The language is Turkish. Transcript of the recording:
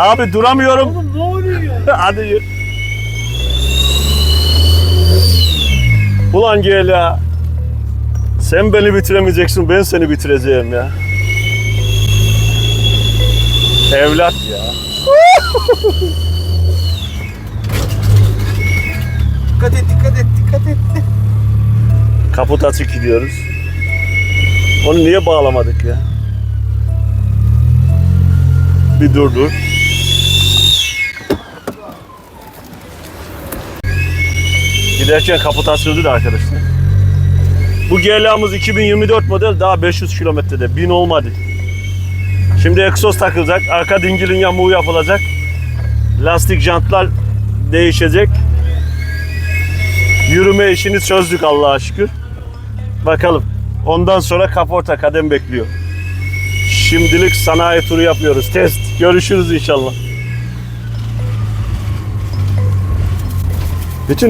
Abi duramıyorum. Oğlum ne oluyor ya? Hadi yürü. Ulan gel ya. Sen beni bitiremeyeceksin, ben seni bitireceğim ya. Evlat ya. Dikkat et dikkat et dikkat et. Kaput açık gidiyoruz. Onu niye bağlamadık ya? Bir dur dur. Giderken kaput açıldı da arkadaşlar. Bu GLA'mız 2024 model daha 500 kilometrede. 1000 olmadı. Şimdi egzoz takılacak. Arka dingilin yamuğu yapılacak. Lastik jantlar değişecek. Yürüme işini çözdük Allah'a şükür. Bakalım. Ondan sonra kaporta kadem bekliyor. Şimdilik sanayi turu yapıyoruz. Test. Görüşürüz inşallah. Bütün